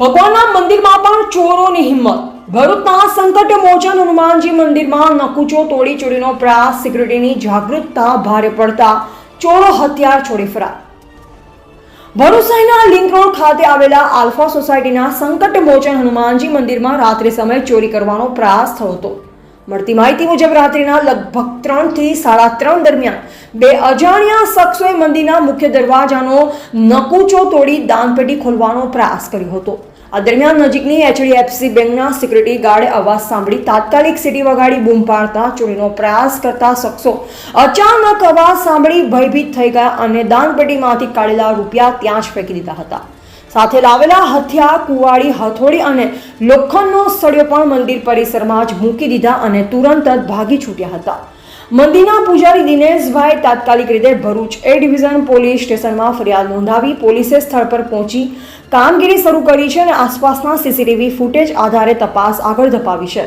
ભગવાનના મંદિરમાં પણ ચોરોની હિંમત. ભરૂચના સંકટ મોચન હનુમાનજી મંદિરમાં નકુચો તોડી ચોરીનો પ્રયાસ સિક્યુરિટીની જાગૃતતા ભારે પડતા ચોરો હથિયાર છોડી ફરાર. ભરૂચ શહેરના લિંક રોડ ખાતે આવેલા આલ્ફા સોસાયટીના સંકટ મોચન હનુમાનજી મંદિરમાં રાત્રે સમયે ચોરી કરવાનો પ્રયાસ થયો હતો. મળતી માહિતી મુજબ રાત્રિના લગભગ ત્રણથી સાડા ત્રણ દરમિયાન બે અજાણ્યા શખ્સોએ મંદિરના મુખ્ય દરવાજાનો નકુચો તોડી દાનપેટી ખોલવાનો પ્રયાસ કર્યો હતો. આ દરમિયાન નજીકની એચડીએફસી બેંકના સિક્યુરિટી ગાર્ડે અવાજ સાંભળી તાત્કાલિક સીટી વગાડી બૂમ પાડતા ચોરીનો પ્રયાસ કરતા શખ્સો અચાનક અવાજ સાંભળી ભયભીત થઈ ગયા અને દાનપેટીમાંથી કાઢેલા રૂપિયા ત્યાં જ ફેંકી દીધા હતા. સાથે લાવેલા હથિયાર કુવાડી હથોડી અને લોખંડનો સળિયો પણ મંદિર પરિસરમાં જ મૂકી દીધા અને તુરંત જ ભાગી છૂટ્યા હતા. મંદિરના પૂજારી દિનેશભાઈ તાત્કાલિક રીતે ભરૂચ એ ડિવિઝન પોલીસ સ્ટેશનમાં ફરિયાદ નોંધાવી પોલીસે સ્થળ પર પહોંચી કામગીરી શરૂ કરી છે અને આસપાસના સીસીટીવી ફૂટેજ આધારે તપાસ આગળ ધપાવી છે.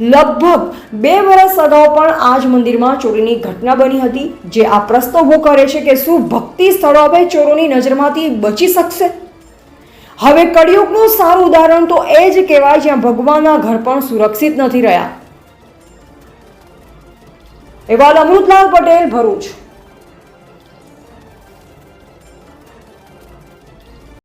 લગભગ બે વર્ષ અગાઉ પણ આ જ મંદિરમાં ચોરીની ઘટના બની હતી, જે આ પ્રશ્ન ઊભો કરે છે કે શું ભક્તિ સ્થળો હવે ચોરોની નજરમાંથી બચી શકશે? હવે કળિયુગનું સારું ઉદાહરણ તો એ જ કહેવાય જ્યાં ભગવાનના ઘર પણ સુરક્ષિત નથી રહ્યા. એવા અમૃતલાલ પટેલ, ભરૂચ.